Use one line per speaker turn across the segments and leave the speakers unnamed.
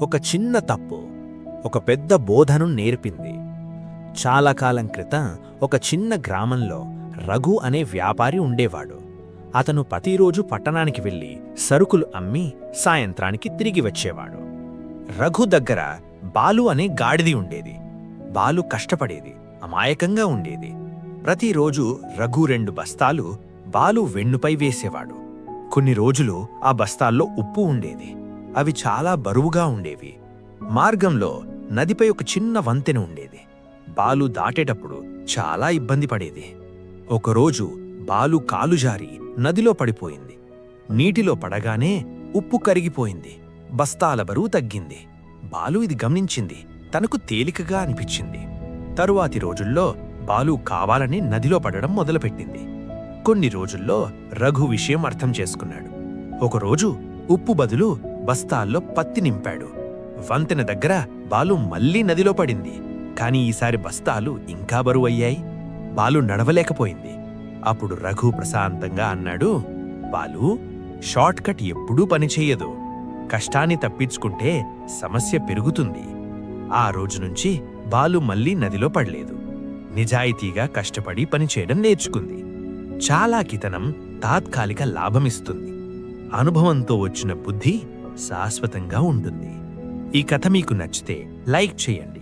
ఒక చిన్న తప్పు ఒక పెద్ద బోధను నేర్పింది. చాలా కాలం క్రితం ఒక చిన్న గ్రామంలో రఘు అనే వ్యాపారి ఉండేవాడు. అతను ప్రతిరోజు పట్టణానికి వెళ్ళి సరుకులు అమ్మి సాయంత్రానికి తిరిగి వచ్చేవాడు. రఘు దగ్గర బాలు అనే గాడిది ఉండేది. బాలు కష్టపడేది అమాయకంగా ఉండేది. ప్రతిరోజు రఘు రెండు బస్తాలు బాలు వెన్నుపై వేసేవాడు. కొన్ని రోజులు ఆ బస్తాల్లో ఉప్పు ఉండేది. అవి చాలా బరువుగా ఉండేవి. మార్గంలో నదిపై ఒక చిన్న వంతెన ఉండేది. బాలు దాటేటప్పుడు చాలా ఇబ్బంది పడేది. ఒకరోజు బాలు కాలు జారి నదిలో పడిపోయింది. నీటిలో పడగానే ఉప్పు కరిగిపోయింది. బస్తాల బరువు తగ్గింది. బాలు ఇది గమనించింది. తనకు తేలికగా అనిపించింది. తరువాతి రోజుల్లో బాలు కావాలని నదిలో పడడం మొదలుపెట్టింది. కొన్ని రోజుల్లో రఘు విషయం అర్థం చేసుకున్నాడు. ఒకరోజు ఉప్పు బదులు బస్తాల్లో పత్తి నింపాడు. వంతెన దగ్గర బాలు మళ్ళీ నదిలో పడింది. కాని ఈసారి బస్తాలు ఇంకా బరువయ్యాయి. బాలు నడవలేకపోయింది. అప్పుడు రఘు ప్రశాంతంగా అన్నాడు బాలు షార్ట్కట్ ఎప్పుడూ పనిచేయదు కష్టాన్ని తప్పించుకుంటే సమస్య పెరుగుతుంది. ఆ రోజు నుంచి బాలు మళ్ళీ నదిలో పడలేదు. నిజాయితీగా కష్టపడి పనిచేయడం నేర్చుకుంది. చాలాకితనం తాత్కాలిక లాభమిస్తుంది అనుభవంతో వచ్చిన బుద్ధి శాశ్వతంగా ఉంటుంది. ఈ కథ మీకు నచ్చితే లైక్ చేయండి.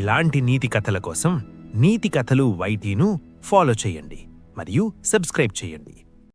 ఇలాంటి నీతి కథల కోసం నీతి కథలు వైటీను ఫాలో చేయండి మరియు సబ్స్క్రైబ్ చేయండి.